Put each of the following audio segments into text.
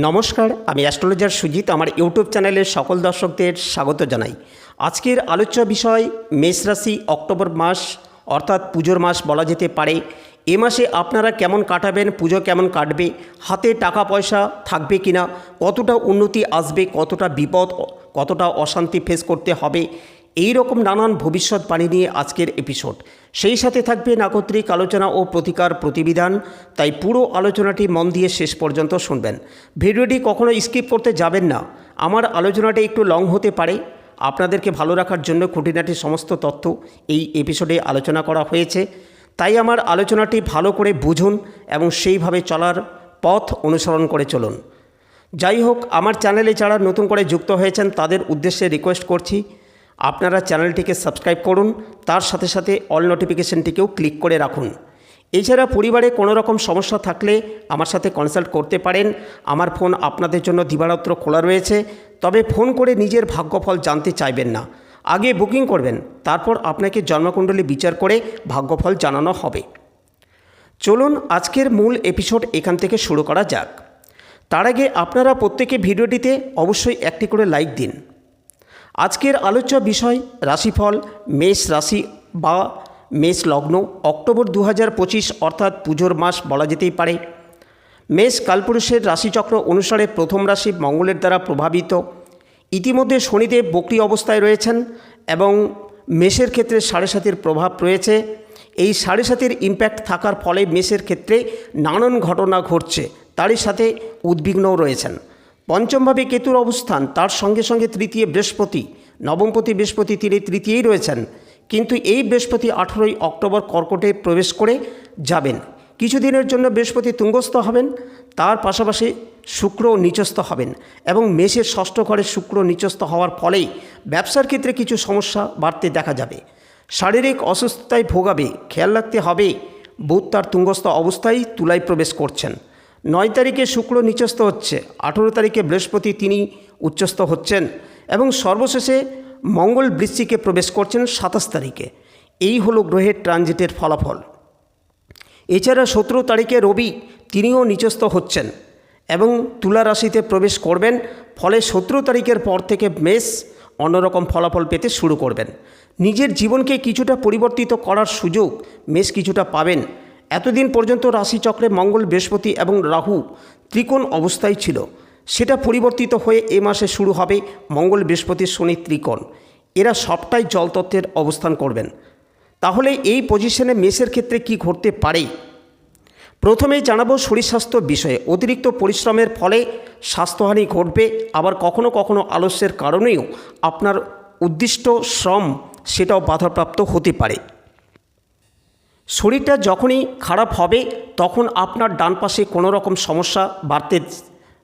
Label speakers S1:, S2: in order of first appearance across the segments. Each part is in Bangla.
S1: নমস্কার, আমি অ্যাস্ট্রোলজার সুজিত, আমার ইউটিউব চ্যানেলের সকল দর্শকদের স্বাগত জানাই। আজকের আলোচ্য বিষয় মেষ রাশি, অক্টোবর মাস, অর্থাৎ পুজোর মাস বলা যেতে পারে। এ মাসে আপনারা কেমন কাটাবেন, পুজো কেমন কাটবে, হাতে টাকা পয়সা থাকবে কিনা, কতটা উন্নতি আসবে, কতটা বিপদ, কতটা অশান্তি ফেস করতে হবে এই রকম নানান ভবিষ্যৎবাণী নিয়ে আজকের এপিসোড। সেই সাথে থাকবে নাগরিক আলোচনা ও প্রতিকার প্রতিবিধান, তাই পুরো আলোচনাটি মন দিয়ে শেষ পর্যন্ত শুনবেন। ভিডিওটি কখনো স্কিপ করতে যাবেন না। আমার আলোচনাটি একটু লং হতে পারে। আপনাদেরকে ভালো রাখার জন্য খুঁটিনাটি সমস্ত তথ্য এই এপিসোডে আলোচনা করা হয়েছে। তাই আমার আলোচনাটি ভালো করে বুঝুন এবং সেইভাবে চলার পথ অনুসরণ করে চলুন। যাই হোক, আমার চ্যানেলে যারা নতুন করে যুক্ত হয়েছেন, তাদের উদ্দেশ্যে রিকোয়েস্ট করছি আপনারা চ্যানেলটিকে সাবস্ক্রাইব করুন, তার সাথে সাথে অল নোটিফিকেশনটিকেও ক্লিক করে রাখুন। এছাড়া পরিবারে কোনো রকম সমস্যা থাকলে আমার সাথে কনসাল্ট করতে পারেন। আমার ফোন আপনাদের জন্য দিবারাত্র খোলা রয়েছে, তবে ফোন করে নিজের ভাগ্যফল জানতে চাইবেন না। আগে বুকিং করবেন, তারপর আপনাকে জন্মকুণ্ডলী বিচার করে ভাগ্যফল জানানো হবে। চলুন আজকের মূল এপিসোড এখান থেকে শুরু করা যাক। তার আগে আপনারা প্রত্যেকে ভিডিওটিতে অবশ্যই একটি করে লাইক দিন। আজকের আলোচ্য বিষয় রাশিফল, মেষ রাশি বা মেষ লগ্ন, অক্টোবর দু পঁচিশ অর্থাৎ পুজোর মাস বলা যেতেই পারে। মেষ কালপুরুষের রাশিচক্র অনুসারে প্রথম রাশি মঙ্গলের দ্বারা প্রভাবিত। ইতিমধ্যে শনিদেব বকরি অবস্থায় রয়েছেন এবং মেষের ক্ষেত্রে সাড়ে সাতির প্রভাব রয়েছে। এই সাড়ে সাতির ইম্প্যাক্ট থাকার ফলে মেষের ক্ষেত্রে নানান ঘটনা ঘটছে। তারই সাথে উদ্বিগ্নও রয়েছেন। পঞ্চমভাবে কেতুর অবস্থান, তার সঙ্গে সঙ্গে তৃতীয় বৃহস্পতি, নবমপতি বৃহস্পতি তিনি তৃতীয়ই রয়েছেন। কিন্তু এই বৃহস্পতি আঠেরোই অক্টোবর কর্কটে প্রবেশ করে যাবেন। কিছুদিনের জন্য বৃহস্পতি তুঙ্গস্থ হবেন, তার পাশাপাশি শুক্র নিচস্থ হবেন এবং মেষের ষষ্ঠ ঘরে শুক্র নিচস্থ হওয়ার ফলেই ব্যবসার ক্ষেত্রে কিছু সমস্যা বাড়তে দেখা যাবে। শারীরিক অসুস্থতায় ভোগাবে, খেয়াল রাখতে হবে, বুধ তার তুঙ্গস্থ অবস্থায় তুলায় প্রবেশ করছেন। নয় তারিখে শুক্র নিচস্থ হচ্ছে, আঠেরো তারিখে বৃহস্পতি তিনি উচ্চস্থ হচ্ছেন এবং সর্বশেষে মঙ্গল বৃশ্চিকে প্রবেশ করছেন সাতাশ তারিখে। এই হলো গ্রহের ট্রানজিটের ফলাফল। এছাড়া সতেরো তারিখে রবি তিনিও নিচস্থ হচ্ছেন এবং তুলা রাশিতে প্রবেশ করবেন, ফলে সতেরো তারিখের পর থেকে মেষ অন্যরকম ফলাফল পেতে শুরু করবেন। নিজের জীবনকে কিছুটা পরিবর্তিত করার সুযোগ মেষ কিছুটা পাবেন। এতদিন পর্যন্ত রাশিচক্রে মঙ্গল, বৃহস্পতি এবং রাহু ত্রিকোণ অবস্থায় ছিল। সেটা পরিবর্তিত হয়ে এ মাসে শুরু হবে মঙ্গল, বৃহস্পতি, শনি ত্রিকোণ। এরা সবটাই জলতত্ত্বের অবস্থান করবেন। তাহলে এই পজিশনে মেষের ক্ষেত্রে কি ঘটতে পারে? প্রথমেই জানাব শরীর স্বাস্থ্য বিষয়ে। অতিরিক্ত পরিশ্রমের ফলে স্বাস্থ্যহানি ঘটবে, আবার কখনো কখনো আলস্যের কারণেও আপনার উদ্দিষ্ট শ্রম সেটাও বাধাপ্রাপ্ত হতে পারে। শরীরটা যখনই খারাপ হবে, তখন আপনার ডান পাশে কোনো রকম সমস্যা বাড়তে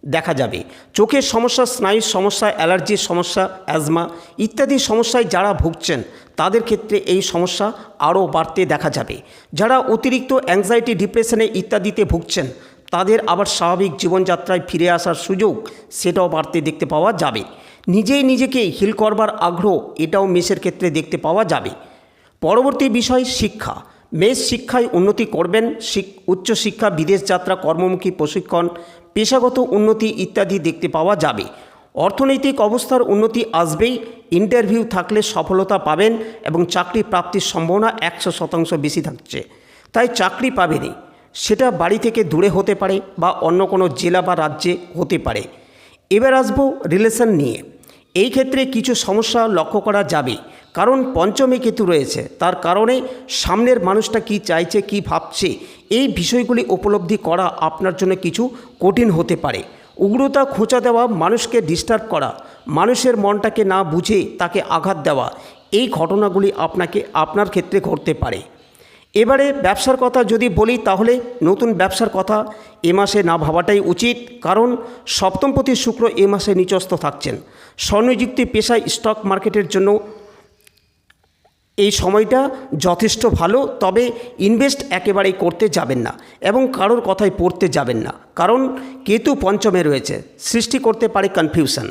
S1: দেখা যাবে। চোখের সমস্যা, স্নায়ুর সমস্যা, অ্যালার্জির সমস্যা, অ্যাজমা ইত্যাদি সমস্যায় যারা ভুগছেন, তাদের ক্ষেত্রে এই সমস্যা আরও বাড়তে দেখা যাবে। যারা অতিরিক্ত অ্যাংজাইটি ডিপ্রেশনে ইত্যাদিতে ভুগছেন, তাদের আবার স্বাভাবিক জীবনযাত্রায় ফিরে আসার সুযোগ সেটাও বাড়তে দেখতে পাওয়া যাবে। নিজেই নিজেকে হিল করবার আগ্রহ এটাও মেষের ক্ষেত্রে দেখতে পাওয়া যাবে। পরবর্তী বিষয় শিক্ষা। মেষ শিক্ষায় উন্নতি করবেন উচ্চশিক্ষা বিদেশ যাত্রা, কর্মমুখী প্রশিক্ষণ, পেশাগত উন্নতি ইত্যাদি দেখতে পাওয়া যাবে। অর্থনৈতিক অবস্থার উন্নতি আসবেই, ইন্টারভিউ থাকলে সফলতা পাবেন এবং চাকরি প্রাপ্তির সম্ভাবনা একশো শতাংশ বেশি থাকছে। তাই চাকরি পাবেনি সেটা বাড়ি থেকে দূরে হতে পারে বা অন্য কোনো জেলা বা রাজ্যে হতে পারে। এবার আসব রিলেশন নিয়ে। এই ক্ষেত্রে কিছু সমস্যা লক্ষ্য করা যাবে। কারণ পঞ্চমী কেতু রয়েছে, তার কারণে সামনের মানুষটা কি চাইছে, কি ভাবছে, এই বিষয়গুলি উপলব্ধি করা আপনার জন্য কিছু কঠিন হতে পারে। উগ্রতা খোঁচা দেওয়া, মানুষকে ডিস্টার্ব করা, মানুষের মনটাকে না বুঝে তাকে আঘাত দেওয়া, এই ঘটনাগুলি আপনাকে আপনার ক্ষেত্রে ঘটতে পারে। এবারে ব্যবসার কথা যদি বলি, তাহলে নতুন ব্যবসার কথা এ মাসে না ভাবাটাই উচিত, কারণ সপ্তমপতি শুক্র এ মাসে নিচস্থ থাকছেন। স্বর্ণযুক্তি পেশায় স্টক মার্কেটের জন্য এই সময়টা যথেষ্ট ভালো, তবে ইনভেস্ট একেবারেই করতে যাবেন না এবং কারোর কথায় পড়তে যাবেন না। কারণ কেতু পঞ্চমে রয়েছে, সৃষ্টি করতে পারে কনফিউশন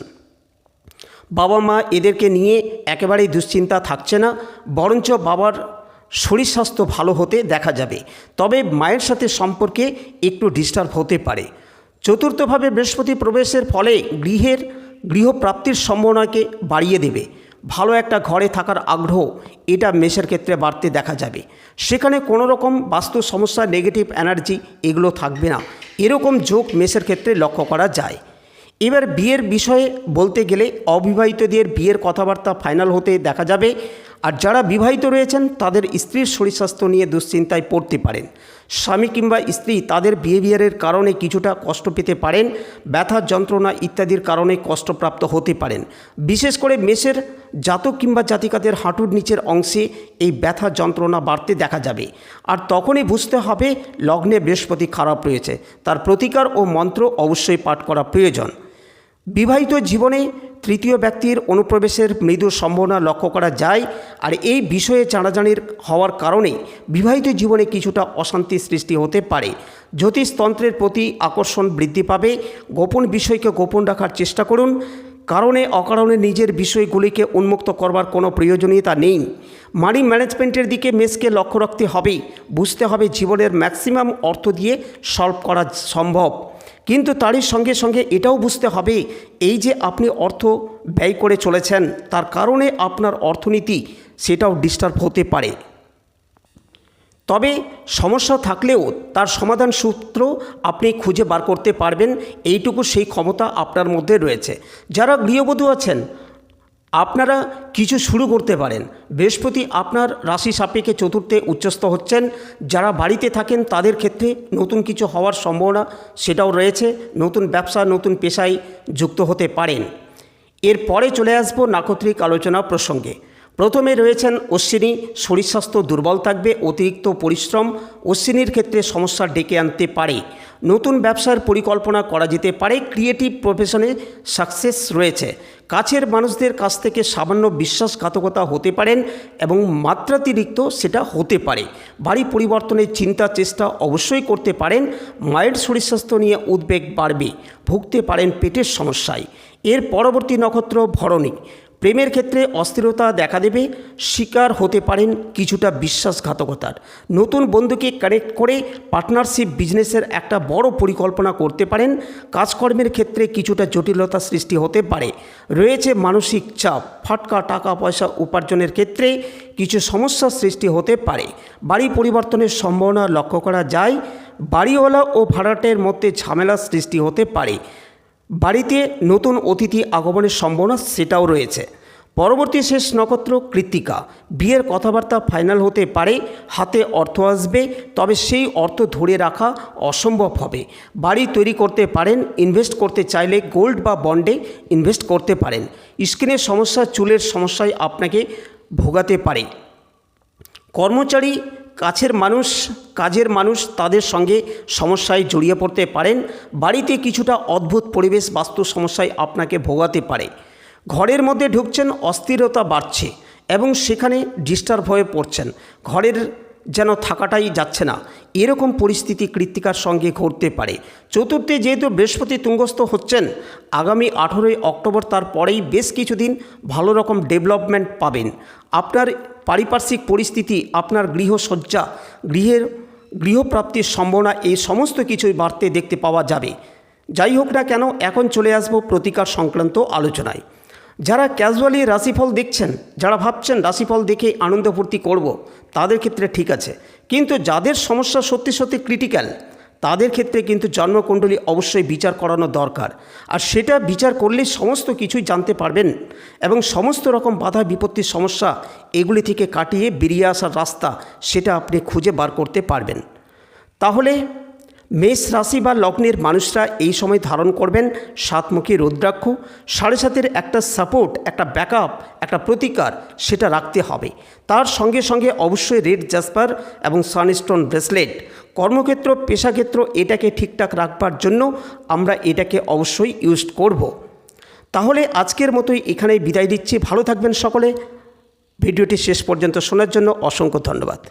S1: বাবা মা এদেরকে নিয়ে একেবারেই দুশ্চিন্তা থাকছে না, বরঞ্চ বাবার শরীর স্বাস্থ্য ভালো হতে দেখা যাবে। তবে মায়ের সাথে সম্পর্কে একটু ডিস্টার্ব হতে পারে। চতুর্থভাবে বৃহস্পতি প্রবেশের ফলে গৃহের গৃহপ্রাপ্তির সম্ভাবনাকে বাড়িয়ে দেবে। ভালো একটা ঘরে থাকার আগ্রহ এটা মেষের ক্ষেত্রে বাড়তে দেখা যাবে। সেখানে কোনো রকম বাস্তু সমস্যা নেগেটিভ এনার্জি এগুলো থাকবে না। এরকম যোগ মেষের ক্ষেত্রে লক্ষ্য করা যায়। এবার বিয়ের বিষয়ে বলতে গেলে অবিবাহিতদের বিয়ের কথাবার্তা ফাইনাল হতে দেখা যাবে। আর যারা বিবাহিত রয়েছেন তাদের স্ত্রীর শরীর স্বাস্থ্য নিয়ে দুশ্চিন্তায় পড়তে পারেন। স্বামী কিংবা স্ত্রী তাদের বিহেভিয়ারের কারণে কিছুটা কষ্ট পেতে পারেন, ব্যথা যন্ত্রণা ইত্যাদির কারণে কষ্টপ্রাপ্ত হতে পারেন। বিশেষ করে মেষের জাতক কিংবা জাতিকাদের হাঁটুর নিচের অংশে এই ব্যথা যন্ত্রণা বাড়তে দেখা যাবে। আর তখনই বুঝতে হবে, লগ্নে বৃহস্পতি খারাপ রয়েছে। তার প্রতিকার ও মন্ত্র অবশ্যই পাঠ করা প্রয়োজন। বিবাহিত জীবনে তৃতীয় ব্যক্তির অনুপ্রবেশের মৃদু সম্ভাবনা লক্ষ্য করা যায়, আর এই বিষয়ে জানাজানির হওয়ার কারণে বিবাহিত জীবনে কিছুটা অশান্তি সৃষ্টি হতে পারে। জ্যোতিষতন্ত্রের প্রতি আকর্ষণ বৃদ্ধি পাবে। গোপন বিষয়কে গোপন রাখার চেষ্টা করুন। কারণে অকারণে নিজের বিষয়গুলিকে উন্মুক্ত করবার কোনো প্রয়োজনীয়তা নেই। মানি ম্যানেজমেন্টের দিকে মেসকে লক্ষ্য রাখতে হবে। বুঝতে হবে জীবনের ম্যাক্সিমাম অর্থ দিয়ে সলভ করা সম্ভব। কিন্তু তারই সঙ্গে সঙ্গে এটাও বুঝতে হবে, এই যে আপনি অর্থ ব্যয় করে চলেছেন, তার কারণে আপনার অর্থনীতি সেটাও ডিস্টার্ব হতে পারে। তবে সমস্যা থাকলেও তার সমাধান সূত্র আপনি খুঁজে বার করতে পারবেন, এইটুকু সেই ক্ষমতা আপনার মধ্যে রয়েছে। যারা গৃহবধূ আছেন আপনারা কিছু শুরু করতে পারেন। বৃহস্পতি আপনার রাশি সাপেক্ষে চতুর্থে উচ্চস্থ হচ্ছেন। যারা বাড়িতে থাকেন, তাদের ক্ষেত্রে নতুন কিছু হওয়ার সম্ভাবনা সেটাও রয়েছে। নতুন ব্যবসা, নতুন পেশায় যুক্ত হতে পারেন। এরপরে চলে আসব নাক্ষত্রিক আলোচনা প্রসঙ্গে। প্রথমে রয়েছেন অশ্বিনী, শরীর স্বাস্থ্য দুর্বল থাকবে, অতিরিক্ত পরিশ্রম, অশ্বিনীর ক্ষেত্রে সমস্যা ডেকে আনতে পারে। নতুন ব্যবসার পরিকল্পনা করা যেতে পারে ক্রিয়েটিভ প্রফেশনে সাকসেস রয়েছে। কাছের মানুষদের কাছ থেকে সামান্য বিশ্বাসঘাতকতা হতে পারেন এবং মাত্রাতিরিক্ত সেটা হতে পারে। বাড়ি পরিবর্তনের চিন্তা, চেষ্টা অবশ্যই করতে পারেন, মায়ের শরীর স্বাস্থ্য নিয়ে উদ্বেগ বাড়বে, ভুগতে পারেন পেটের সমস্যায়। এর পরবর্তী নক্ষত্র ভরণী। প্রেমের ক্ষেত্রে অস্থিরতা দেখা দেবে, শিকার হতে পারেন কিছুটা বিশ্বাসঘাতকতার। নতুন বন্ধুকে কানেক্ট করে পার্টনারশিপ বিজনেসের একটা বড় পরিকল্পনা করতে পারেন, কাজকর্মের ক্ষেত্রে কিছুটা জটিলতা সৃষ্টি হতে পারে। রয়েছে মানসিক চাপ, ফাটকা টাকা পয়সা উপার্জনের ক্ষেত্রে কিছু সমস্যার সৃষ্টি হতে পারে। বাড়ি পরিবর্তনের সম্ভাবনা লক্ষ্য করা যায়, বাড়িওয়ালা ও ভাড়াটের মধ্যে ঝামেলা সৃষ্টি হতে পারে। বাড়িতে নতুন অতিথি আগমনের সম্ভাবনা সেটাও রয়েছে। পরবর্তী শেষ নক্ষত্র কৃত্তিকা। বিয়ের কথাবার্তা ফাইনাল হতে পারে, হাতে অর্থ আসবে, তবে সেই অর্থ ধরে রাখা অসম্ভব হবে। বাড়ি তৈরি করতে পারেন, ইনভেস্ট করতে চাইলে গোল্ড বা বন্ডে ইনভেস্ট করতে পারেন। স্কিনের সমস্যা, চুলের সমস্যায় আপনাকে ভোগাতে পারে। কর্মচারী কাছের মানুষ, কাজের মানুষ তাদের সঙ্গে সমস্যায় জড়িয়ে পড়তে পারেন। বাড়িতে কিছুটা অদ্ভুত পরিবেশ বাস্তু সমস্যায় আপনাকে ভোগাতে পারে। ঘরের মধ্যে ঢুকছেন, অস্থিরতা বাড়ছে এবং সেখানে ডিস্টার্ব হয়ে পড়ছেন। ঘরের যেন থাকাটাই যাচ্ছে না। এরকম পরিস্থিতি কৃত্তিকার সঙ্গে ঘটতে পারে। চতুর্থে যেহেতু বৃহস্পতি তুঙ্গস্থ হচ্ছেন, আগামী আঠেরোই অক্টোবর তারপরেই বেশ কিছুদিন ভালো রকম ডেভেলপমেন্ট পাবেন। আপনার পারিপার্শ্বিক পরিস্থিতি, আপনার গৃহসজ্জা, গৃহের গৃহপ্রাপ্তির সম্ভাবনা, এই সমস্ত কিছুই বাড়তে দেখতে পাওয়া যাবে। যাই হোক না কেন, এখন চলে আসব প্রতিকার সংক্রান্ত আলোচনায়। যারা ক্যাজুয়ালি রাশিফল দেখছেন, যারা ভাবছেন রাশিফল দেখে আনন্দ ফুর্তি করব, তাদের ক্ষেত্রে ঠিক আছে। কিন্তু যাদের সমস্যা সত্যি সত্যি ক্রিটিক্যাল তাদের ক্ষেত্রে কিন্তু জন্মকুণ্ডলী অবশ্যই বিচার করানো দরকার। আর সেটা বিচার করলে সমস্ত কিছুই জানতে পারবেন এবং সমস্ত রকম বাধা বিপত্তির সমস্যা এগুলি থেকে কাটিয়ে বেরিয়ে আসার রাস্তা, সেটা আপনি খুঁজে বার করতে পারবেন। তাহলে মেষ রাশি বা লগ্নের মানুষরা এই সময় ধারণ করবেন সাতমুখী রুদ্রাক্ষ। সাড়ে সাতের একটা সাপোর্ট একটা ব্যাকআপ একটা প্রতিকার সেটা রাখতে হবে। তার সঙ্গে সঙ্গে অবশ্যই রেড জাসপার এবং সানস্টোন ব্রেসলেট কর্মক্ষেত্র, পেশাক্ষেত্র এটাকে ঠিকঠাক রাখবার জন্য আমরা এটাকে অবশ্যই ইউজ করব। তাহলে আজকের মতোই এখানেই বিদায় দিচ্ছি। ভালো থাকবেন সকলে। ভিডিওটি শেষ পর্যন্ত শোনার জন্য অসংখ্য ধন্যবাদ।